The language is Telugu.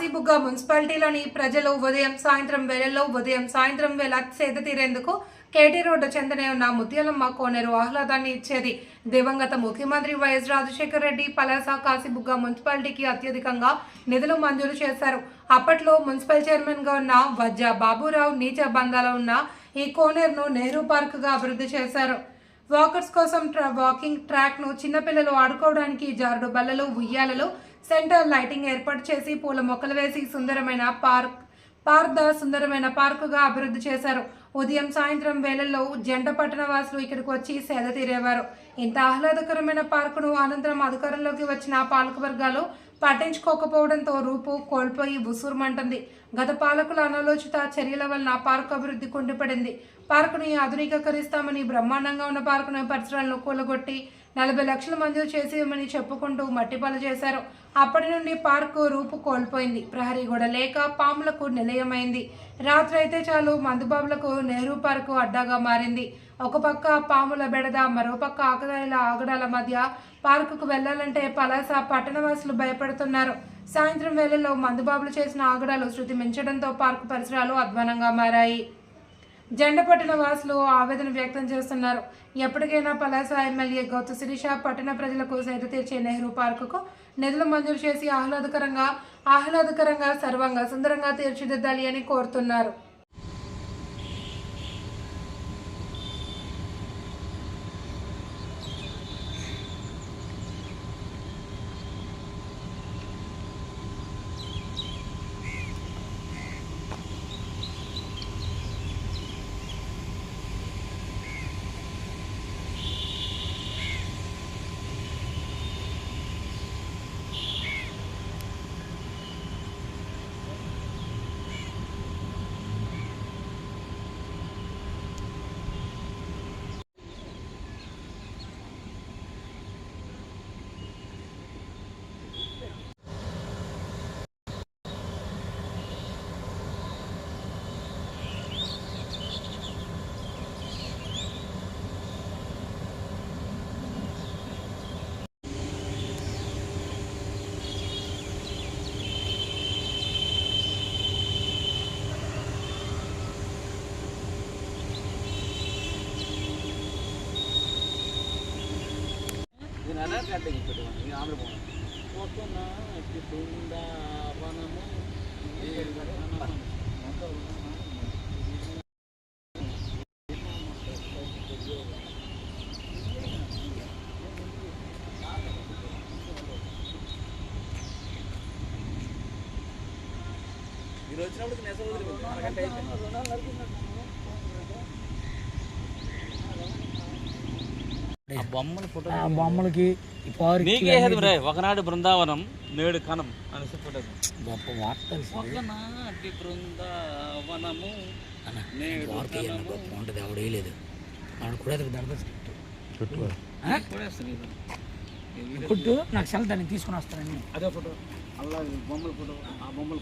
కాశీబుగ్గ మున్సిపాలిటీలోని ప్రజలు ఉదయం సాయంత్రం వేళల్లో ఉదయం సాయంత్రం వేళ సేద తీరేందుకు కేటీ రోడ్డు చెందనే ఉన్న ముత్యాలమ్మ కోనేరు ఆహ్లాదాన్ని ఇచ్చేది. దివంగత ముఖ్యమంత్రి వైఎస్ రాజశేఖర రెడ్డి పలాస కాశీబుగ్గ మున్సిపాలిటీకి అత్యధికంగా నిధులు మంజూరు చేశారు. అప్పట్లో మున్సిపల్ చైర్మన్గా ఉన్న వజ్జ బాబురావు నీచ బంధాలో ఉన్న ఈ కోనేరును నెహ్రూ పార్క్గా అభివృద్ధి చేశారు. వాకర్స్ కోసం ట్రా- వాకింగ్ ట్రాక్ను చిన్నపిల్లలు ఆడుకోవడానికి జారుడు బల్లలు ఉయ్యాలలు సెంటర్ లైటింగ్ ఏర్పాటు చేసి పూల మొక్కలు వేసి సుందరమైన పార్క్ పార్ద సుందరమైన పార్కుగా అభివృద్ధి చేశారు. ఉదయం సాయంత్రం వేళల్లో జంట పట్టణ వాసులు ఇక్కడికి వచ్చి సేద తీరేవారు. ఇంత ఆహ్లాదకరమైన పార్కును అనంతరం అధికారంలోకి వచ్చిన పాలక వర్గాలు పట్టించుకోకపోవడంతో రూపు కోల్పోయి ఉసూరుమంటుంది. గత పాలకుల అనాలోచిత చర్యల వలన పార్కు అభివృద్ధి కుండిపడింది. పార్కుని ఆధునికీకరిస్తామని బ్రహ్మాండంగా ఉన్న పార్కును పరిసరాలను కూలగొట్టి నలభై లక్షలు మంజూరు చేసేయమని చెప్పుకుంటూ మట్టిపాలు చేశారు. అప్పటి నుండి పార్కు రూపు కోల్పోయింది. ప్రహరీ గోడ లేక పాములకు నిలయమైంది. రాత్రి అయితే చాలు మందుబాబులకు నెహ్రూ పార్కు అడ్డాగా మారింది. ఒక పక్క పాముల బెడద మరో పక్క ఆకదాయిల ఆగడాల మధ్య పార్కుకు వెళ్ళాలంటే పలాస పట్టణవాసులు భయపడుతున్నారు. సాయంత్రం వేళల్లో మందుబాబులు చేసిన ఆగడాలు శృతి మించడంతో పార్కు పరిసరాలు అధ్వానంగా మారాయి. జెండ వాసులు ఆవేదన వ్యక్తం చేస్తున్నారు. ఎప్పటికైనా పలాస ఎమ్మెల్యే గౌతు శిరీష పట్టణ ప్రజలకు సేద తీర్చే నెహ్రూ పార్కుకు నిధులు మంజూరు చేసి ఆహ్లాదకరంగా ఆహ్లాదకరంగా సర్వంగా సుందరంగా తీర్చిదిద్దాలి అని కోరుతున్నారు. మీరు వచ్చినప్పుడు నెస వదిలిపోతుంది బొమ్మల ఫోటో ఆ బొమ్మలకి పార్క్ ఒకనాడు బృందావనం నేడు కనం అని ఫోటో గొప్ప వార్తలు ఒకనాటి బృందావనము వార్త గొప్ప ఉంటుంది ఆవిడ వేయలేదు. ఆవిడ కూడా. పుట్టు నాకు సెల్ దాన్ని తీసుకుని వస్తానని అదే ఫోటో. అలా బొమ్మల ఫోటో ఆ బొమ్మల